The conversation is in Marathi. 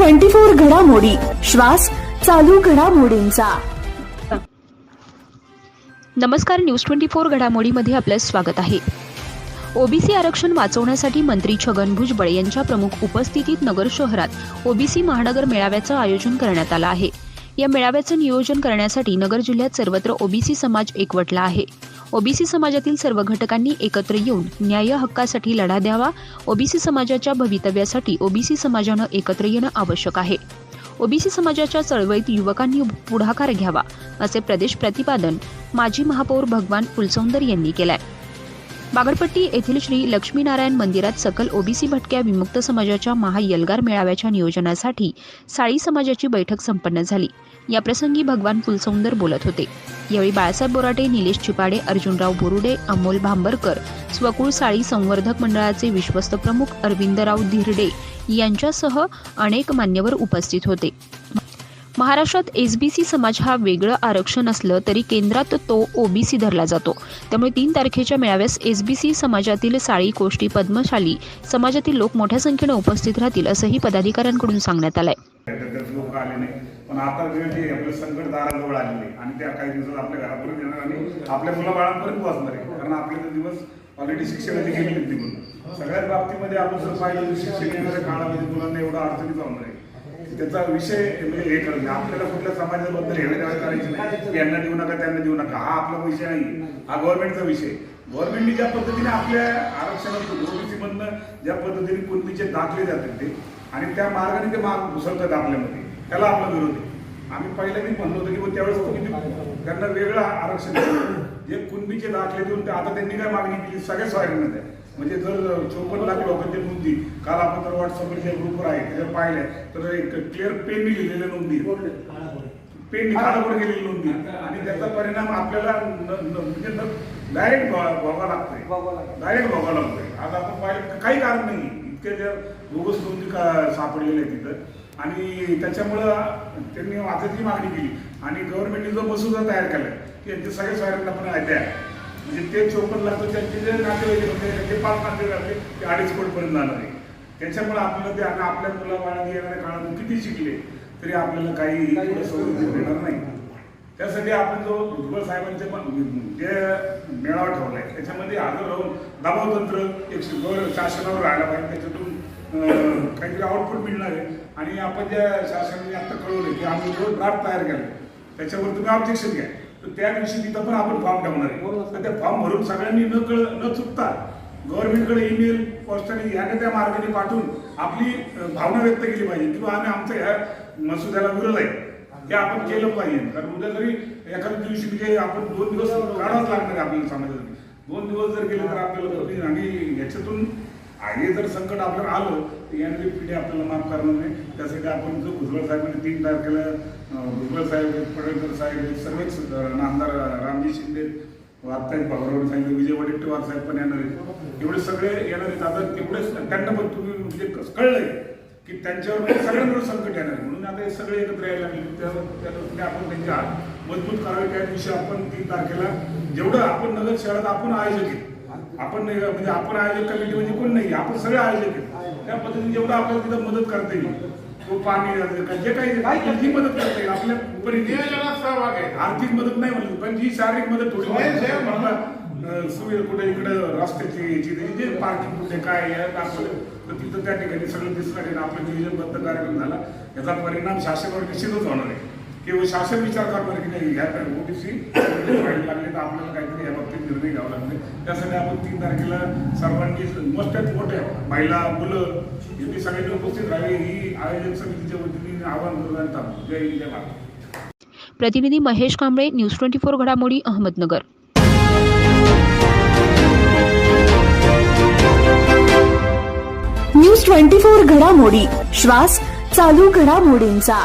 ट्वेंटी फोर घडामोडी. श्वास चालू घडामोडींचा. नमस्कार न्यूज ट्वेंटी फोर घडामोडीमध्ये आपलं स्वागत आहे. ओबीसी आरक्षण वाचवण्यासाठी मंत्री छगन भुजबळ यांच्या प्रमुख उपस्थितीत नगर शहरात ओबीसी महानगर मेळाव्याचं आयोजन करण्यात आलं आहे. या मेळाव्याचं नियोजन करण्यासाठी नगर जिल्ह्यात सर्वत्र ओबीसी समाज एकवटला आहे. ओबीसी समाजातील सर्व घटकांनी एकत्र येऊन न्याय हक्कासाठी लढा द्यावा. ओबीसी समाजाच्या भवितव्यासाठी ओबीसी समाजानं एकत्र येणं आवश्यक आहे. ओबीसी समाजाच्या चळवळीत युवकांनी पुढाकार घ्यावा असे प्रदेश प्रतिपादन माजी महापौर भगवान फुलसौंदर यांनी केलं आहे बागरपट्टी येथील श्री लक्ष्मीनारायण मंदिरात सकल ओबीसी भटक्या विमुक्त समाजाच्या महायलगार मेळाव्याच्या नियोजनासाठी साळी समाजाची बैठक संपन्न झाली. याप्रसंगी भगवान फुलसौंदर बोलत होते. यावेळी बाळासाहेब बोराटे निलेश चिपाडे अर्जुनराव बोरुडे अमोल भांबरकर स्वकुळ साळी संवर्धक मंडळाचे विश्वस्त प्रमुख अरविंदराव धिरडे यांच्यासह अनेक मान्यवर उपस्थित होते. महाराष्ट्रात एसबीसी समाज हा वेगळं आरक्षण असलं तरी केंद्रात तो ओबीसी धरला जातो. त्यामुळे तीन तारखेच्या मेळाव्यास एसबीसी समाजातील साळी कोष्टी पद्मशाली समाजातील लोक मोठ्या संख्येनं उपस्थित राहतील असंही पदाधिकाऱ्यांकडून सांगण्यात आलंय. लोक आले नाही. पण आता वेळ जे आपले संकट दाराजवळ आलेले आणि त्या काही दिवसात आपल्या घरापर्यंत येणार आणि आपल्या मुलाबाळांपर्यंत पोहोचणार आहे कारण आपले तर दिवस ऑलरेडी शिक्षणाचे गेले तिकडून सगळ्याच बाबतीमध्ये आपण जर पाहिलं शिक्षण येणाऱ्या काळामध्ये मुलांना एवढा अडचणी जाणार आहे त्याचा विषय म्हणजे हे करणे आपल्याला कुठल्या समाजाबद्दल हेळेदाळ करायचं नाही. यांना देऊ नका त्यांना देऊ नका. हा आपला विषय नाही. हा गव्हर्नमेंटचा विषय. गव्हर्नमेंटने ज्या पद्धतीने आपल्या आरक्षणातून ओबीसी मधनं ज्या पद्धतीने कुणबीचे दाखले जातात ते आणि त्या मार्गाने ते मार्ग घुसळतात आपल्यामध्ये त्याला आपला विरोध आहे. आम्ही पहिल्यांदा म्हणलो होतो की मग त्यावेळेस तुम्ही त्यांना वेगळं आरक्षण जे कुणबीचे दाखले देऊन ते आता त्यांनी काय मागणी केली? सगळ्या स्वायरीमध्ये म्हणजे जर चोपन्न लाख लोकांची नोंदी काल आपण तर व्हॉट्सअपवर जे ग्रुपवर आहे त्याच्यावर पाहिलंय तर एक क्लिअर पेननी लिहिलेल्या नोंदी पेननी काळावर गेलेली नोंदी आणि त्याचा परिणाम आपल्याला म्हणजे डायरेक्ट भोगावा लागतोय. डायरेक्ट भोगावा लागतोय. आज आपण पाहिलं काही कारण नाही इतके ज्या बोगस नोंदी का सापडलेल्या आहेत तिथं. आणि त्याच्यामुळं त्यांनी वाचायची मागणी केली. आणि गव्हर्नमेंटने जो मसुदा तयार केलाय की यांचे सगळे स्वायरांना पण द्या. म्हणजे ते चोपन्न लाख त्यांचे जे नातेवाईक होते त्यांचे पाच नातेवाईक ते अडीच कोटीपर्यंत जाणार. आहे त्याच्यामुळे आपल्याला ते आता आपल्या मुलाबाळांनी येणाऱ्या काळात किती शिकले तरी आपल्याला काही पुढे सवलती मिळणार नाही. त्यासाठी आपण जो भुजबळ साहेबांचे पण जे मेळावा ठेवलाय त्याच्यामध्ये हजर राहून दबाव तंत्र एक शासनावर राहायला पाहिजे त्याच्यातून काहीतरी आउटपुट मिळणार आहे. आणि आपण ज्या शासनाने आता कळवलं की आम्ही जो ड्राफ्ट तयार केला त्याच्यावर तुम्ही ऑब्जेक्शन घ्या. तर त्या दिवशी तिथं पण आपण फॉर्म ठेवणार आहे. तर त्या फॉर्म भरून सगळ्यांनी न कळ न चुकता गव्हर्नमेंटकडे ईमेल पोस्टाने ह्या त्या मार्गाने पाठवून आपली भावना व्यक्त केली पाहिजे किंवा आम्ही आमच्या ह्या मसुद्याला विरोध आहे हे आपण केलं पाहिजे. कारण उद्या जरी एखाद्या दिवशी म्हणजे आपण दोन दिवस काढावंच लागणार आहे आपल्याला समाजासाठी. दोन दिवस जर गेले तर आपल्याला आणि याच्यातून आणि जर संकट आपल्याला आलं तर येणारी पिढी आपल्याला माफ करणार नाही. त्यासाठी आपण जो भुजबळ साहेबांनी तीन तारखेला भुजबळ साहेब आहेत पडळकर साहेब आहेत सर्वच नामदार रामजी शिंदे आता भावरावर सांगितलं विजय वडेट्टीवार साहेब पण येणार आहेत. एवढे सगळे येणार आहेत. आता तेवढेच त्यांना पण तुम्ही म्हणजे कळलंय की त्यांच्यावर म्हणजे सगळ्यांवर संकट येणार आहे. म्हणून आता हे सगळे एकत्र यायला लागले. त्या दृष्टीने आपण त्यांचे हात मजबूत करावे. त्या दिवशी आपण तीन तारखेला जेवढं आपण नगर शहरात आपण आयोजक आहे आपण नाही म्हणजे आपण आयोजक कमिटी म्हणजे कोण नाही आपण सगळे आयोजक आहेत. त्या पद्धतीने जेवढं आपल्याला तिथं मदत करता येईल तो पाणी जे काही मदत करता येईल. आपल्या सहभाग आहे. आर्थिक मदत नाही म्हणली पण जी शारीरिक मदत थोडी सुविधा कुठे इकडे रस्त्याची याची त्याची जे पार्किंग कुठे काय दाखवलं. तर तिथं त्या ठिकाणी सगळं दिसलं आपलं नियोजनबद्ध कार्यक्रम झाला. याचा परिणाम शासनावर निश्चितच होणार आहे. किंवा शासन विचार करणार की नाही ह्या ओबीसी वाईट लागले तर आपल्याला काहीतरी या बाबतीत निर्णय घ्यावा लागले. त्यासाठी आपण तीन तारखेला सर्वांनी मोठ्यात मोठ्या महिला मुलं यांनी सगळ्यांनी उपस्थित राहावे ही आयोजक समितीच्या वतीने आवाहन करून आणि. जय हिंद, जय भारत. प्रतिनिधी Mahesh Kamble news twenty four घडामोडी अहमदनगर. न्यूज ट्वेंटी फोर घडामोडी श्वास चालू घडामोडींचा.